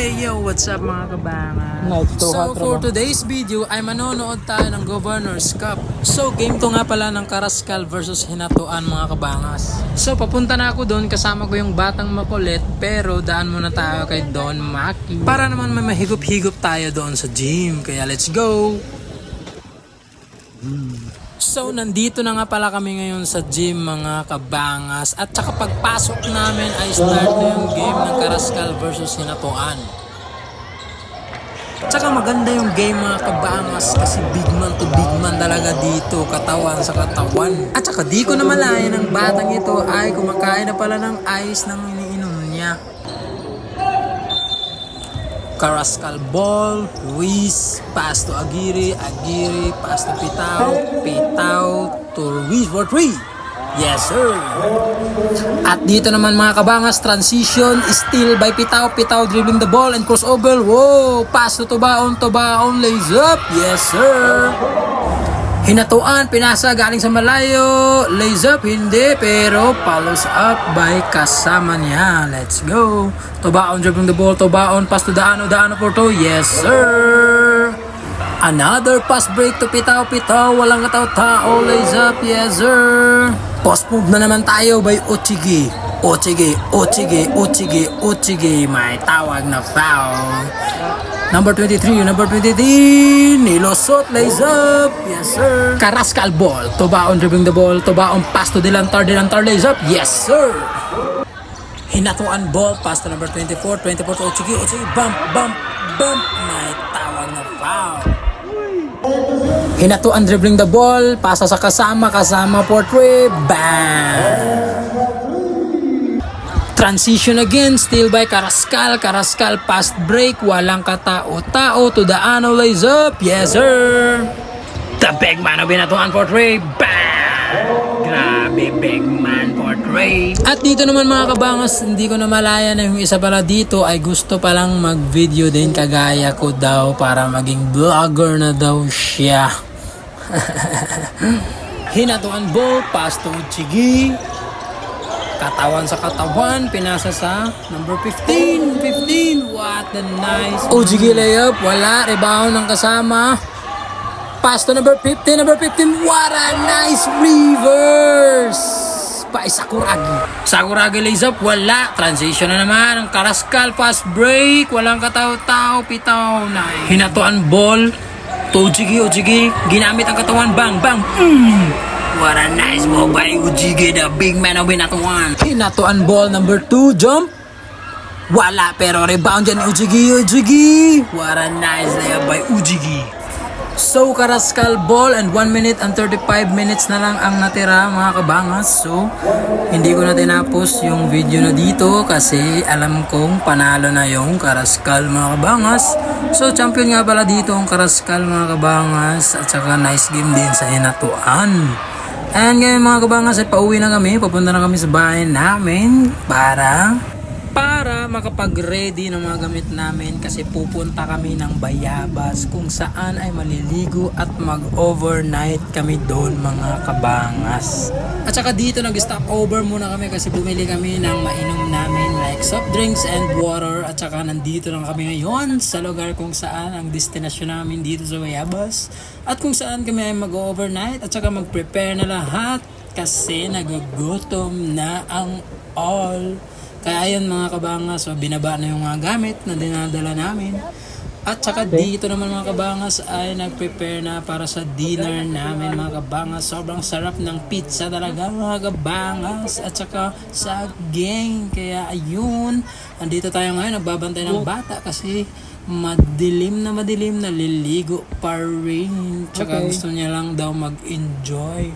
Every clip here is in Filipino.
Hey yo, what's up mga kabanga? No, it's too so for today's video ay manonood tayo ng Governor's Cup. So game to nga pala ng Karaskal versus Hinatuan mga kabangas. So papunta na ako doon kasama ko yung batang makulit pero daan muna tayo kay Don Maki. Para naman may mahigop-higop tayo doon sa gym. Kaya let's go! So, nandito na nga pala kami ngayon sa gym mga kabangas. At saka pagpasok namin ay start na yung game ng Karaskal versus Hinatuan. Tsaka maganda yung game mga kabangas kasi big man to big man talaga dito, katawan sa katawan. At saka di ko na malaya ng batang ito ay kumakain na pala ng ice ng iniinom niya. Karaskal ball, Ruiz, pass to Aguirre, Aguirre, pass to Pitao, Pitao to Ruiz for three. Yes, sir. At dito naman mga kabangas, transition, steal by Pitao, Pitao dribbling the ball and crossover. Whoa! Pass to Tobaon, Tobaon lays up. Yes, sir. Hinatuan, pinasa galing sa malayo. Lays up, hindi. Pero follows up by kasama niya. Let's go. Tobaon dribbling the ball. Tobaon, pass to Daano. Daano for two. Yes, sir. Another pass break to Pitao. Pitao, walang kataw-tao. Lays up, yes, sir. Post move na naman tayo by Ochigi. Ochigi, Ochigi, Ochigi, Ochigi. May tawag na foul. Number 23, number 23, Nilosot lays up. Yes, sir. Karaskal ball. Tobaon dribbling the ball. Tobaon pass to Dilantar. Dilantar lays up. Yes, sir. Hinatuan ball. Pass to number 24. 24 to Ochigi. Ochigi, bump, bump, bump. May tawag na foul. Hinatuan dribbling the ball. Pasa sa kasama. Kasama for three. Bang! Transition again, still by Karaskal. Karaskal fast break, walang katao-tao. To the lays up. Yes, sir. The big man of binatuan for three. Bang! Grabe, big man for three. At dito naman mga kabangas, hindi ko na malaya na yung isa pala dito ay gusto palang mag-video din kagaya ko daw para maging vlogger na daw siya. Hinatuan ball, pass to Chigi. Katawan sa katawan, pinasa sa number 15. 15, what a nice. Ujigi layup, wala. Rebound ng kasama. Pass to number 15, number 15. What a nice reverse. Pa Sakuragi. Sakuragi lays up, wala. Transition na naman. Ang Karaskal, fast break. Walang kataw-tao, pitaw na. Hinatuan ball. To Ujigi, Ujigi. Ginamit ang katawan, bang, bang. Mm. What a nice move by Ujigi, the big man of Hinatuan. Hinatuan ball number 2, jump. Wala, pero rebound dyan ni Ujigi, Ujigi. What a nice layup by Ujigi. So, Karaskal ball and 1 minute and 35 minutes na lang ang natira mga kabangas. So, hindi ko na tinapos yung video na dito kasi alam kong panalo na yung Karaskal mga kabangas. So, champion nga pala dito ang Karaskal mga kabangas at saka nice game din sa Hinatuan. And ngayon mga kabangas ay pauwi na kami. Papunta na kami sa bahay namin para para makapag-ready ng mga gamit namin kasi pupunta kami ng Bayabas kung saan ay maliligo at mag-overnight kami doon mga kabangas. At saka dito nag-stop over muna kami kasi bumili kami ng mainom namin like soft drinks and water at saka nandito lang kami ngayon sa lugar kung saan ang destinasyon namin dito sa Bayabas at kung saan kami ay mag-overnight at saka mag-prepare na lahat kasi nagugutom na ang all. Kaya ayun mga kabangas, so binaba na yung mga gamit na dinadala namin. At saka dito naman mga kabangas ay nag-prepare na para sa dinner namin mga kabangas. Sobrang sarap ng pizza talaga mga kabangas. At saka saging. Kaya ayun, andito tayo ngayon, nagbabantay ng bata kasi madilim na madilim na liligo pa rin. Tsaka Okay. gusto niya lang daw mag-enjoy.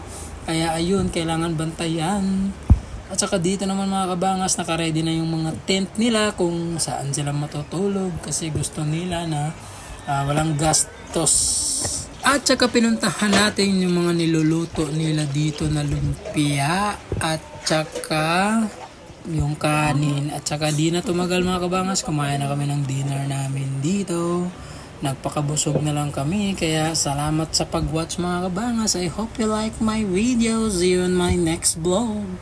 Kaya ayun, kailangan bantayan. At saka dito naman mga kabangas, nakaready na yung mga tent nila kung saan sila matutulog kasi gusto nila na ah, walang gastos. At saka pinuntahan natin yung mga niluluto nila dito na lumpia at saka yung kanin. At saka di na tumagal mga kabangas, kumain na kami ng dinner namin dito. Nagpakabusog na lang kami. Kaya salamat sa pag-watch mga kabangas. I hope you like my videos. See you in my next vlog.